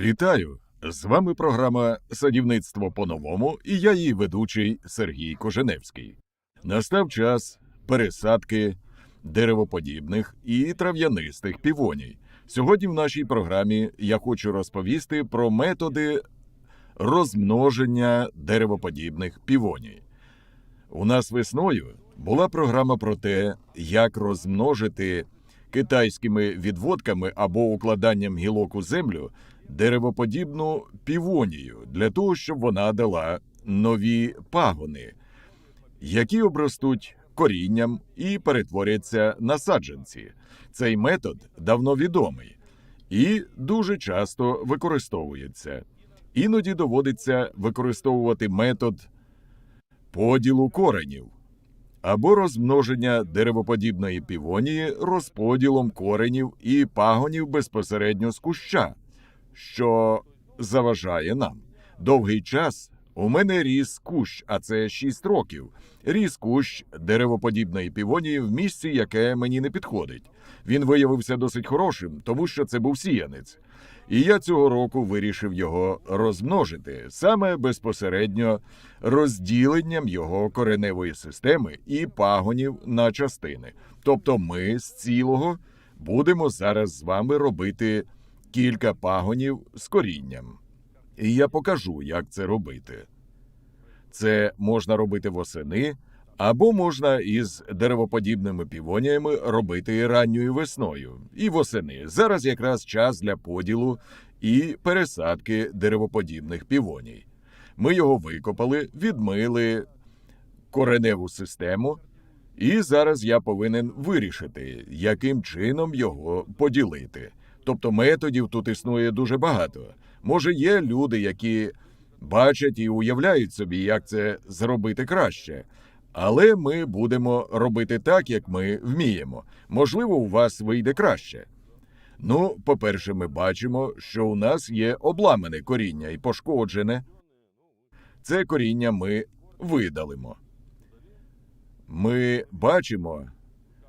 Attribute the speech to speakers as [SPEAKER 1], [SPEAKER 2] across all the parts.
[SPEAKER 1] Вітаю! З вами програма Садівництво по-новому і я її ведучий Сергій Коженевський. Настав час пересадки деревоподібних і трав'янистих півоній. Сьогодні в нашій програмі я хочу розповісти про методи розмноження деревоподібних півоній. У нас весною була програма про те, як розмножити китайськими відводками або укладанням гілок у землю деревоподібну півонію для того, щоб вона дала нові пагони, які обростуть корінням і перетворяться на саджанці. Цей метод давно відомий і дуже часто використовується. Іноді доводиться використовувати метод поділу коренів або розмноження деревоподібної півонії розподілом коренів і пагонів безпосередньо з куща, що заважає нам. Довгий час у мене ріс кущ, а це 6 років. Ріс кущ деревоподібної півонії в місці, яке мені не підходить. Він виявився досить хорошим, тому що це був сіянець. І я цього року вирішив його розмножити саме безпосередньо розділенням його кореневої системи і пагонів на частини. Тобто, ми з цілого будемо зараз з вами робити кілька пагонів з корінням. І я покажу, як це робити. Це можна робити восени, або можна із деревоподібними півоніями робити і ранньою весною, і восени. Зараз якраз час для поділу і пересадки деревоподібних півоній. Ми його викопали, відмили кореневу систему, і зараз я повинен вирішити, яким чином його поділити. Тобто методів тут існує дуже багато. Може, є люди, які бачать і уявляють собі, як це зробити краще. Але ми будемо робити так, як ми вміємо. Можливо, у вас вийде краще. Ну, по-перше, ми бачимо, що у нас є обламане коріння і пошкоджене. Це коріння ми видалимо. Ми бачимо,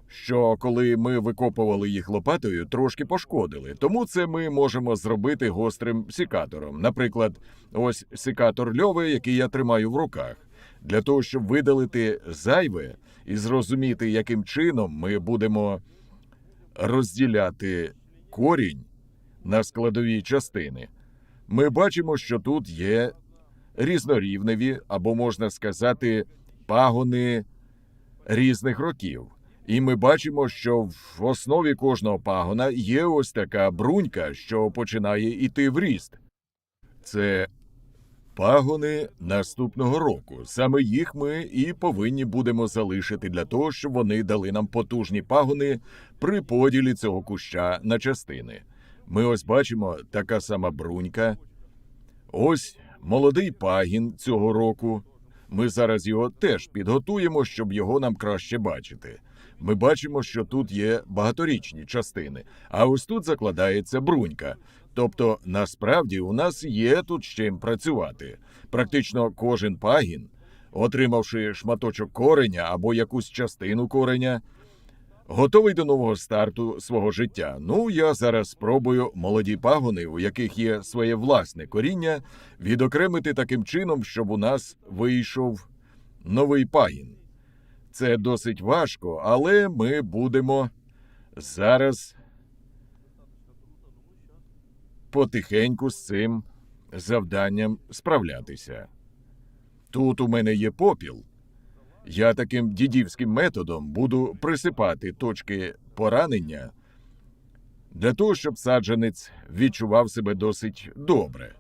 [SPEAKER 1] що коли ми викопували їх лопатою, трошки пошкодили. Тому це ми можемо зробити гострим сікатором. Наприклад, ось сікатор льови, який я тримаю в руках. Для того, щоб видалити зайве і зрозуміти, яким чином ми будемо розділяти корінь на складові частини, ми бачимо, що тут є різнорівневі, або можна сказати, пагони різних років. І ми бачимо, що в основі кожного пагона є ось така брунька, що починає йти в ріст. Це пагони наступного року. Саме їх ми і повинні будемо залишити для того, щоб вони дали нам потужні пагони при поділі цього куща на частини. Ми ось бачимо така сама брунька. Ось молодий пагін цього року. Ми зараз його теж підготуємо, щоб його нам краще бачити. Ми бачимо, що тут є багаторічні частини, а ось тут закладається брунька. Тобто, насправді у нас є тут з чим працювати. Практично кожен пагін, отримавши шматочок кореня або якусь частину кореня, готовий до нового старту свого життя. Ну, я зараз спробую молоді пагони, у яких є своє власне коріння, відокремити таким чином, щоб у нас вийшов новий пагін. Це досить важко, але ми будемо зараз потихеньку з цим завданням справлятися. Тут у мене є попіл. Я таким дідівським методом буду присипати точки поранення для того, щоб саджанець відчував себе досить добре.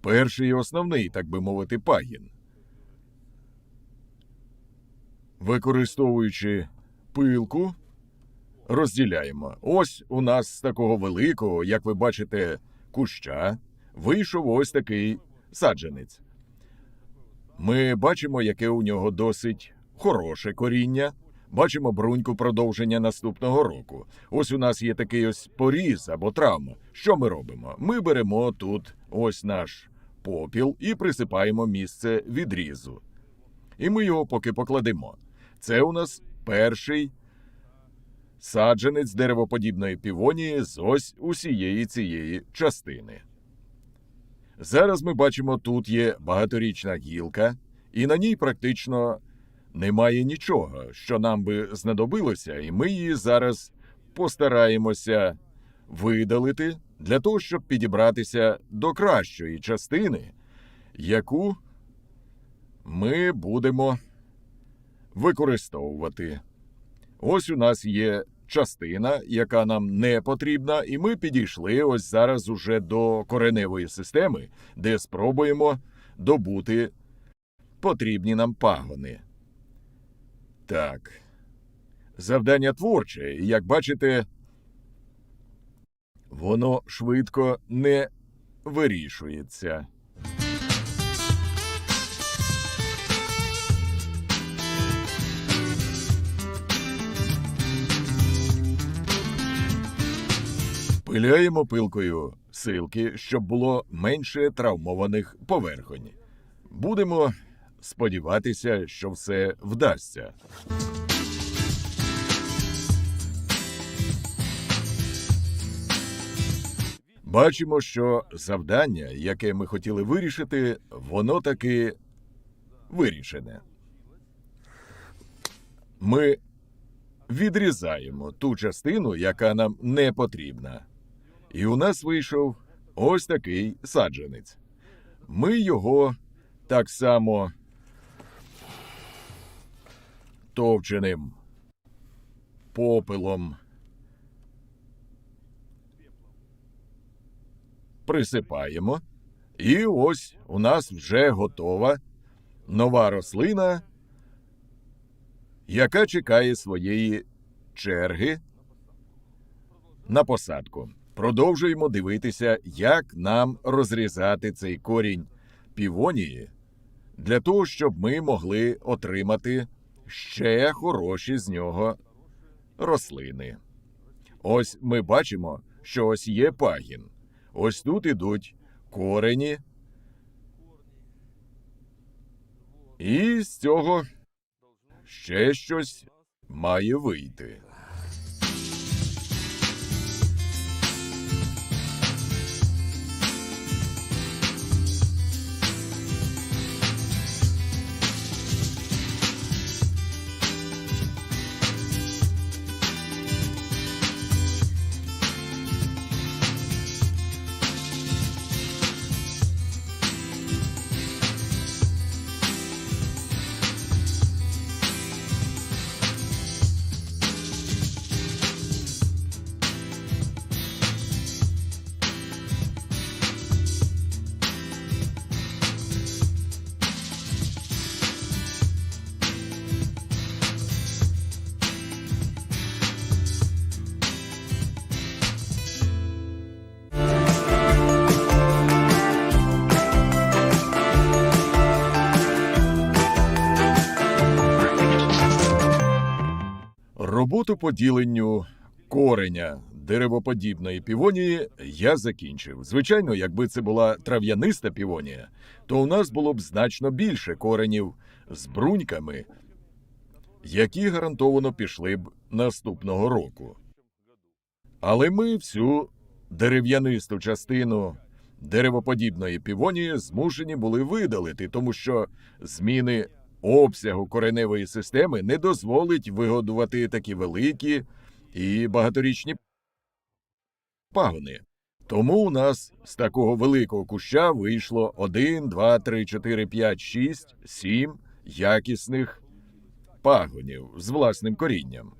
[SPEAKER 1] Перший і основний, так би мовити, пагін. Використовуючи пилку, розділяємо. Ось у нас з такого великого, як ви бачите, куща вийшов ось такий саджанець. Ми бачимо, яке у нього досить хороше коріння. Бачимо бруньку продовження наступного року. Ось у нас є такий ось поріз або травма. Що ми робимо? Ми беремо тут ось наш попіл і присипаємо місце відрізу. І ми його поки покладемо. Це у нас перший саджанець деревоподібної півонії з ось усієї цієї частини. Зараз ми бачимо, тут є багаторічна гілка, і на ній практично немає нічого, що нам би знадобилося, і ми її зараз постараємося видалити для того, щоб підібратися до кращої частини, яку ми будемо використовувати. Ось у нас є частина, яка нам не потрібна, і ми підійшли ось зараз уже до кореневої системи, де спробуємо добути потрібні нам пагони. Так. Завдання творче, і як бачите, воно швидко не вирішується. Пиляємо пилкою силки, щоб було менше травмованих поверхонь. Будемо сподіватися, що все вдасться. Бачимо, що завдання, яке ми хотіли вирішити, воно таки вирішене. Ми відрізаємо ту частину, яка нам не потрібна. І у нас вийшов ось такий саджанець. Ми його так само товченим попелом присипаємо. І ось у нас вже готова нова рослина, яка чекає своєї черги на посадку. Продовжуємо дивитися, як нам розрізати цей корінь півонії для того, щоб ми могли отримати ще хороші з нього рослини. Ось ми бачимо, що ось є пагін. Ось тут ідуть корені. І з цього ще щось має вийти. Роботу по діленню кореня деревоподібної півонії я закінчив. Звичайно, якби це була трав'яниста півонія, то у нас було б значно більше коренів з бруньками, які гарантовано пішли б наступного року. Але ми всю дерев'янисту частину деревоподібної півонії змушені були видалити, тому що зміни обсягу кореневої системи не дозволить вигодувати такі великі і багаторічні пагони. Тому у нас з такого великого куща вийшло 1, 2, 3, 4, 5, 6, 7 якісних пагонів з власним корінням.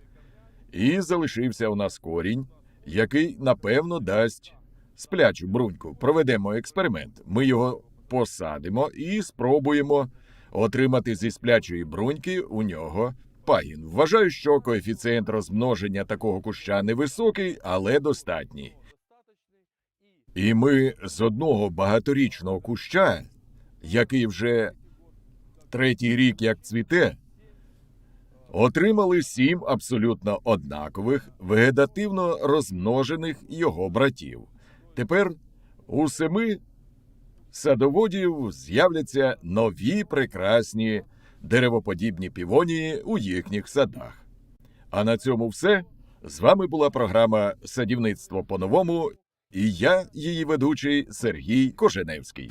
[SPEAKER 1] І залишився у нас корінь, який напевно дасть сплячу бруньку. Проведемо експеримент. Ми його посадимо і спробуємо отримати зі сплячої бруньки у нього пагін. Вважаю, що коефіцієнт розмноження такого куща невисокий, але достатній. І ми з одного багаторічного куща, який вже третій рік як цвіте, отримали сім абсолютно однакових вегетативно розмножених його братів. Тепер у семи садоводів з'являться нові прекрасні деревоподібні півонії у їхніх садах. А на цьому все. З вами була програма Садівництво по-новому і я, її ведучий Сергій Коженевський.